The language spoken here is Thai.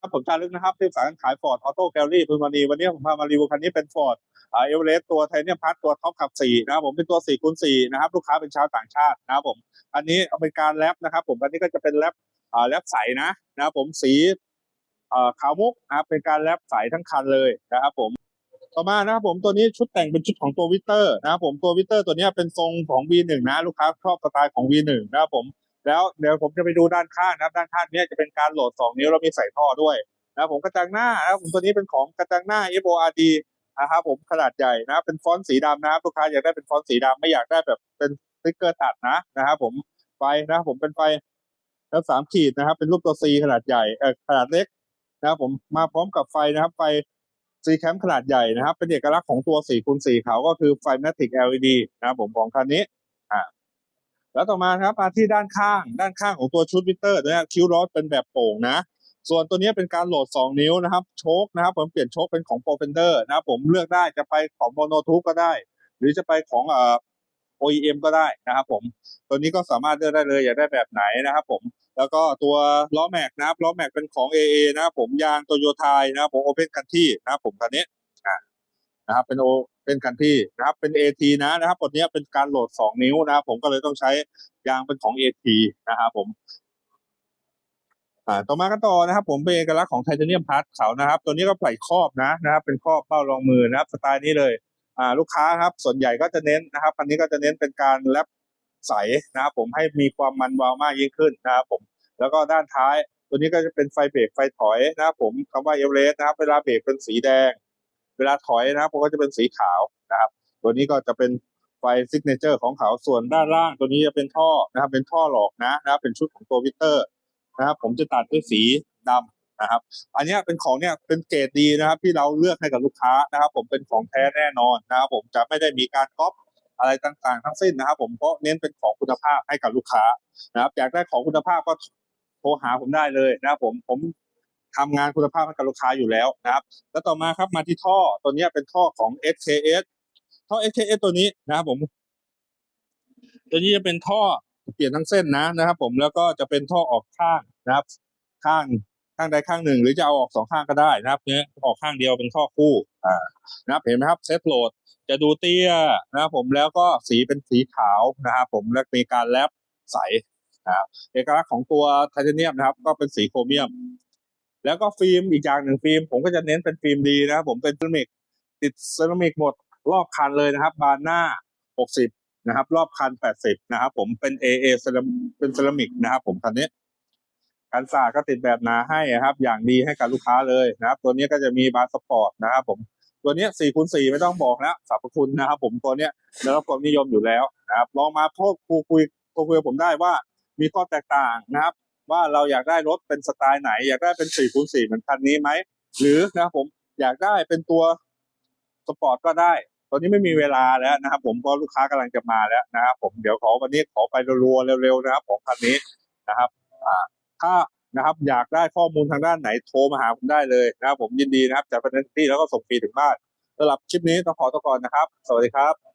ครับผมจารึกนะครับที่สายการขายฟอร์ดออโต้แกลลี่พึงมณีวันนี้ผมพามารีวิวคันนี้เป็นฟอร์ดเอเวอเรสต์ตัวไทเนียมพัทตัวท็อปขับสี่นะครับผมเป็นตัว4คูณ4นะครับลูกค้าเป็นชาวต่างชาตินะครับผมอันนี้เป็นการแรปนะครับผมอันนี้ก็จะเป็นแรปอ่าแรปใสนะนะครับผมสีอ่าขาวมุกนะครับเป็นการแรปใสทั้งคันเลยนะครับผมต่อมานะครับผมตัวนี้ชุดแต่งเป็นชุดของตัววิเตอร์นะครับผมตัววิเตอร์ตัวนี้เป็นทรงของ V1 นะลูกค้าชอบสไตล์ของ V1 นะครับผม แล้วเดี๋ยวผมจะไปดูด้านข้างนะครับ ด้านข้างนี้จะเป็นการโหลด 2 นิ้วแล้วมีใส่ท่อด้วยนะครับผมกระจังหน้านะผมตัวนี้เป็นของกระจังหน้า FORD นะครับผมขนาดใหญ่นะครับเป็นฟอนต์สีดำนะครับลูกค้าอยากได้เป็นฟอนต์สีดำไม่อยากได้แบบเป็นสติ๊กเกอร์ตัดนะนะครับผมไฟนะครับผมเป็นไฟแล้วสามขีดนะครับ เป็นรูปตัว C ขนาดใหญ่เออขนาดเล็กนะครับผมมาพร้อมกับไฟนะครับ ไฟซีแคมขนาดใหญ่นะครับ เป็นเอกลักษณ์ของตัว4คูณ4เขาก็คือไฟแมทริก LED นะครับผมของคันนี้ แล้วต่อมาครับมาที่ด้านข้างด้านข้างของตัวชุดวิเตอร์เนี่ยคิ้วล้อเป็นแบบโป่งนะ ส่วนตัวนี้เป็นการโหลด 2 นิ้วนะครับ โชคนะครับ ผมเปลี่ยนโชคเป็นของโปรเฟนเดอร์นะครับผมเลือกได้จะไปของโมโนทูปก็ได้ หรือจะไปของเอ่อ OEM ก็ได้นะครับผม ตัวนี้ก็สามารถเลือกได้เลยอยากได้แบบไหนนะครับผม แล้วก็ตัวล้อแม็กนะครับล้อแม็กเป็นของ AA นะครับผมยางโตโยต้านะครับผมโอเพนคันที่นะครับผมคันนี้อ่านะครับเป็นโอ เป็นคันที่นะครับเป็น AT นะนะครับตัวนี้เป็นการโหลด 2 นิ้วนะครับผมก็เลยต้องใช้ยางเป็นของ AT นะครับผมอ่าต่อมากันต่อนะครับ ผมเป็นเอกลักษณ์ของไทเทเนียมพาร์ทเขานะครับ ตัวนี้ก็ใส่ครอบนะนะครับ เป็นครอบเป้ารองมือนะครับ สไตล์นี้เลยอ่าลูกค้าครับ ส่วนใหญ่ก็จะเน้นนะครับคันนี้ก็จะเน้นเป็นการแรปใสนะครับ ผมให้มีความมันวาวมากยิ่งขึ้นนะครับผมแล้วก็ด้านท้ายตัวนี้ก็จะเป็นไฟเบรกไฟถอยนะครับผมคำว่าเอเวอเรสต์นะครับ เวลาเบรกเป็นสีแดง เวลาถอยนะครับก็จะเป็นสีขาวนะครับ ตัวนี้ก็จะเป็นไฟซิกเนเจอร์ของเขาส่วนด้านล่างตัวนี้จะเป็นท่อนะครับ เป็นท่อหลอกนะนะครับเป็นชุดของตัววิเตอร์นะครับ ผมจะตัดด้วยสีดำนะครับ อันนี้เป็นของเนี่ยเป็นเกรดดีนะครับ ที่เราเลือกให้กับลูกค้านะครับ ผมเป็นของแท้แน่นอนนะครับผมจะไม่ได้มีการก๊อปอะไรต่างๆ ทั้งสิ้นนะครับ ผมเพราะเน้นเป็นของคุณภาพให้กับลูกค้านะครับอยากได้ของคุณภาพก็โทรหาผมได้เลยนะครับผมผม ทำงานคุณภาพให้กับลูกค้าอยู่แล้วนะครับ แล้วต่อมาครับมาที่ท่อตัวนี้เป็นท่อของ SKS ท่อ SKS ตัวนี้นะครับผม ตัวนี้จะเป็นท่อเปลี่ยนทั้งเส้นนะนะครับ ผมแล้วก็จะเป็นท่อออกข้างนะครับ ข้างข้างใดข้างหนึ่ง หรือจะเอาออกสองข้างก็ได้นะครับเนี้ยออกข้างเดียวเป็นท่อคู่อ่านะครับเห็นไหมครับเซตโหลดจะดูเตี้ยนะครับผมแล้วก็สีเป็นสีขาวนะครับผมและมีการแลบใสนะครับเอกลักษณ์ของตัวไทเทเนียมนะครับ ก็เป็นสีโครเมียม แล้วก็ฟิล์มอีกอย่างหนึ่งฟิล์ม ผมก็จะเน้นเป็นฟิล์มดีนะครับผมเป็นเซรามิกติดเซรามิกหมดรอบคันเลยนะครับ บานหน้า 60 นะครับ รอบคัน 80 นะครับผมเป็น AA เซราเป็นเซรามิกนะครับ ผมคันนี้กันสาก็ติดแบบหนาให้นะครับ อย่างดีให้กับลูกค้าเลยนะครับ ตัวนี้ก็จะมีบาร์สปอร์ตนะครับ ผมตัวนี้4คูณ4ไม่ต้องบอกแล้วสรรพคุณนะครับ ผมตัวนี้ยได้รับความนิยมอยู่แล้วนะครับลองมาพบคุยคุยคุยกับผมได้ว่ามีข้อแตกต่างนะครับ ว่าเราอยากได้รถเป็นสไตล์ไหน อยากได้เป็น4คูณ4เหมือนคันนี้ไหมหรือนะครับผมอยากได้เป็นตัวสปอร์ตก็ได้ ตอนนี้ไม่มีเวลาแล้วนะครับ ผมเพราะลูกค้ากำลังจะมาแล้วนะครับ ผมเดี๋ยวขอวันนี้ขอไปรัวๆเร็วๆนะครับ ของคันนี้นะครับอ่าถ้านะครับ อยากได้ข้อมูลทางด้านไหนโทรมาหาผมได้เลยนะครับ ผมยินดีนะครับจัดเด็นที่แล้วก็ส่งฟรีถึงบ้านสำหรับคลิปนี้ต้องขอตัวก่อนนะครับ สวัสดีครับ